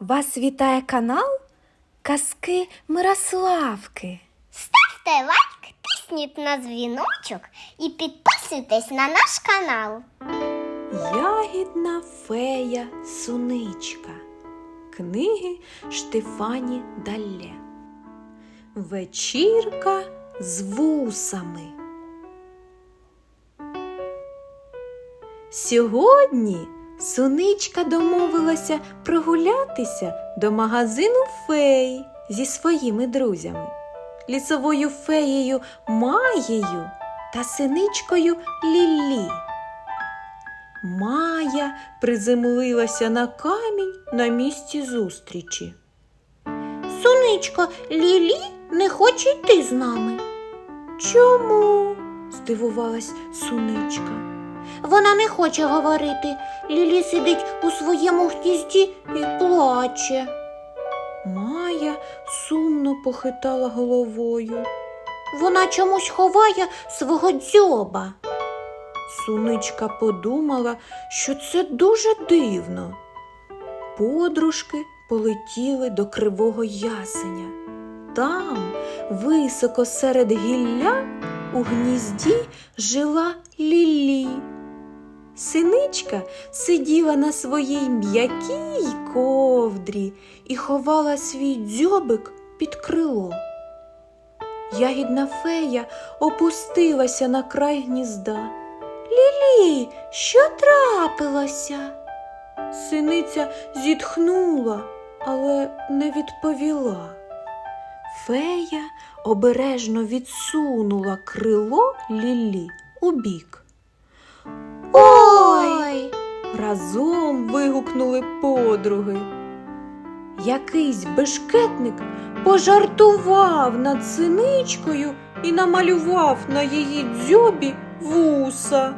Вас вітає канал Казки Мирославки. Ставте лайк, тисніть на дзвіночок і підписуйтесь на наш канал. Ягідна фея Суничка. Книги Штефані Далле. Вечірка з вусами. Сьогодні Суничка домовилася прогулятися до магазину фей зі своїми друзями, лісовою феєю Маєю та синичкою Лілі. Майя приземлилася на камінь на місці зустрічі. Суничко, Лілі не хоче йти з нами. Чому? здивувалась суничка. Вона не хоче говорити. Лілі сидить у своєму гнізді і плаче. Майя сумно похитала головою. Вона чомусь ховає свого дзьоба. Суничка подумала, що це дуже дивно. Подружки полетіли до кривого ясеня. Там, високо серед гілля, у гнізді жила Лілі. Синичка сиділа на своїй м'якій ковдрі і ховала свій дзьобик під крило. Ягідна фея опустилася на край гнізда. Лілі, що трапилося? Синиця зітхнула, але не відповіла. Фея обережно відсунула крило Лілі у бік. Ой! Разом вигукнули подруги. Якийсь бешкетник пожартував над синичкою і намалював на її дзьобі вуса.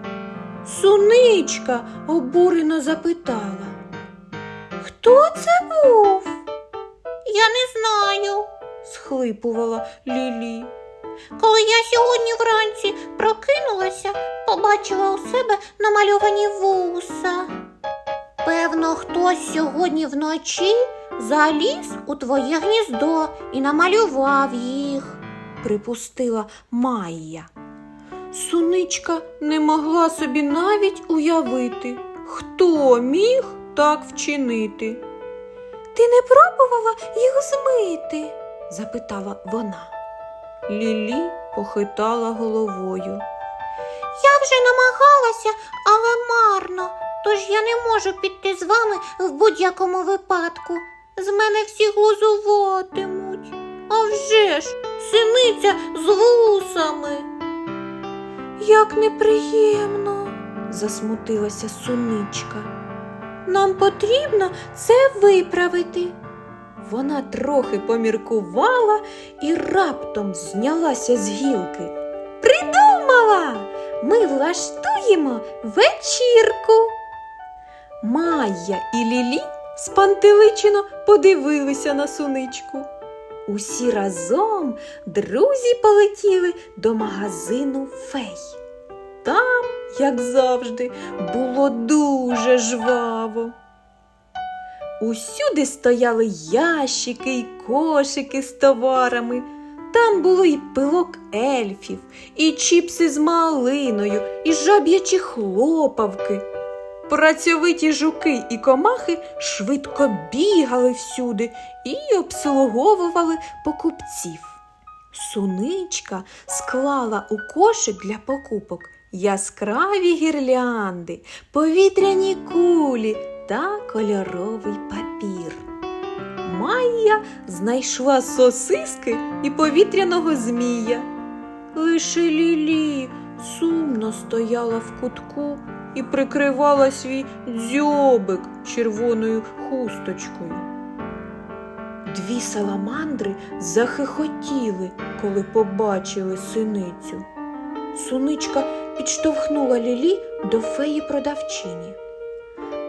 Суничка обурено запитала. Хто це був? Я не знаю. Схлипувала Лілі. Коли я сьогодні вранці прокинулася, побачила у себе намальовані вуса. Певно, хтось сьогодні вночі заліз у твоє гніздо і намалював їх. припустила Майя. Суничка не могла собі навіть уявити, хто міг так вчинити. Ти не пробувала їх змити? Запитала вона. Лілі похитала головою. Я вже намагалася, але марно, тож я не можу піти з вами в будь-якому випадку. З мене всі глузуватимуть. А вже ж, синиця з вусами. Як неприємно, засмутилася суничка. Нам потрібно це виправити. Вона трохи поміркувала і раптом знялася з гілки. Придумала! Ми влаштуємо вечірку. Майя і Лілі спантеличено подивилися на суничку. Усі разом друзі полетіли до магазину фей. Там, як завжди, було дуже жваво. Усюди стояли ящики й кошики з товарами. Там було й пилок ельфів, і чіпси з малиною, і жаб'ячі хлопавки. Працьовиті жуки і комахи швидко бігали всюди і обслуговували покупців. Суничка склала у кошик для покупок яскраві гірлянди, повітряні кулі та кольоровий папір. Майя знайшла сосиски і повітряного змія. Лише Лілі сумно стояла в кутку і прикривала свій дзьобик червоною хусточкою. Дві саламандри захихотіли, коли побачили синицю. Суничка підштовхнула Лілі до феї продавчині.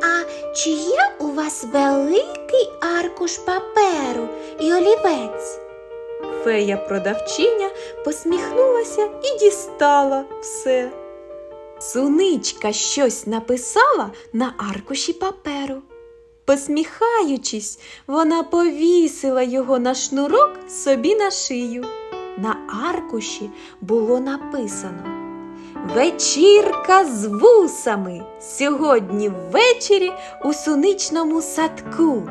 А чи є у вас великий аркуш паперу і олівець? Фея продавчиня посміхнулася і дістала все. Суничка щось написала на аркуші паперу. Посміхаючись, вона повісила його на шнурок собі на шию. На аркуші було написано Вечірка з вусами сьогодні ввечері у суничному садку.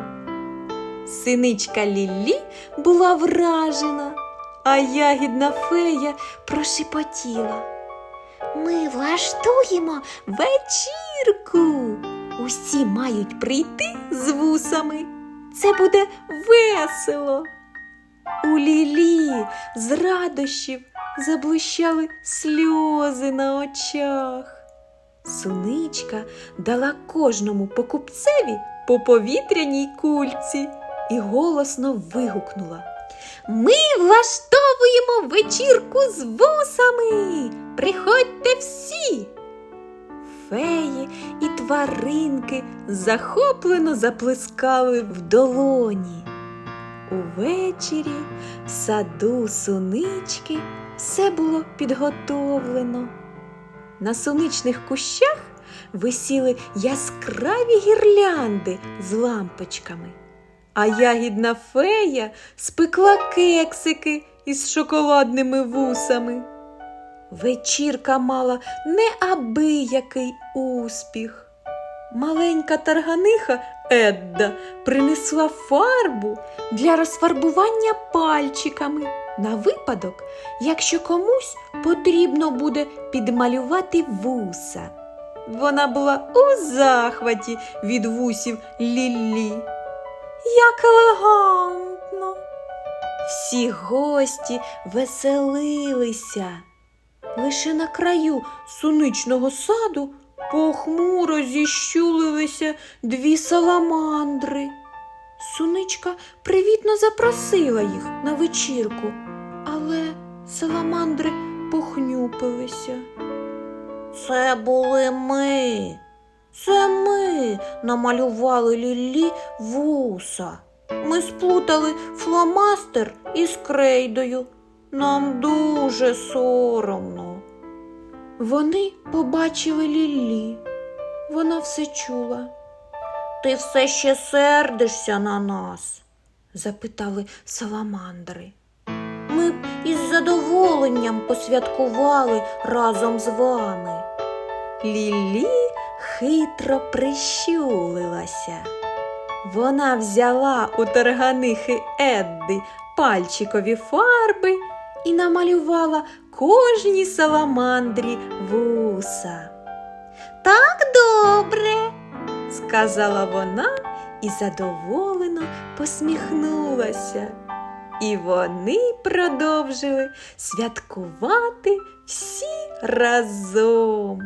Синичка Ліллі була вражена, а ягідна фея прошепотіла. Ми влаштуємо Вечірку! Усі мають прийти з вусами. Це буде весело. У Лілі з радощів заблищали сльози на очах. Суничка дала кожному покупцеві по повітряній кульці і голосно вигукнула. Ми влаштовуємо вечірку з вусами. Приходьте всі. Феї і тваринки захоплено заплескали в долоні. Увечері в саду сунички все було підготовлено. На суничних кущах висіли яскраві гірлянди з лампочками, а ягідна фея спекла кексики із шоколадними вусами. Вечірка мала неабиякий успіх. Маленька тарганиха Едда принесла фарбу для розфарбування пальчиками на випадок, якщо комусь потрібно буде підмалювати вуса. Вона була у захваті від вусів Ліллі. Як елегантно! Всі гості веселилися. Лише на краю суничного саду похмуро зіщулилися дві саламандри. Суничка привітно запросила їх на вечірку, але саламандри похнюпилися. Це були ми. Це ми намалювали Ліллі вуса. Ми сплутали фломастер із крейдою. Нам дуже соромно. Вони побачили Ліллі. Вона все чула. Ти все ще сердишся на нас. Запитали саламандри. Ми б із задоволенням посвяткували разом з вами. Лілі хитро прищулилася. Вона взяла у торганихи Едди пальчикові фарби і намалювала кожній саламандрі вуса. Так добре. сказала вона і задоволено посміхнулася. І вони продовжили святкувати всі разом.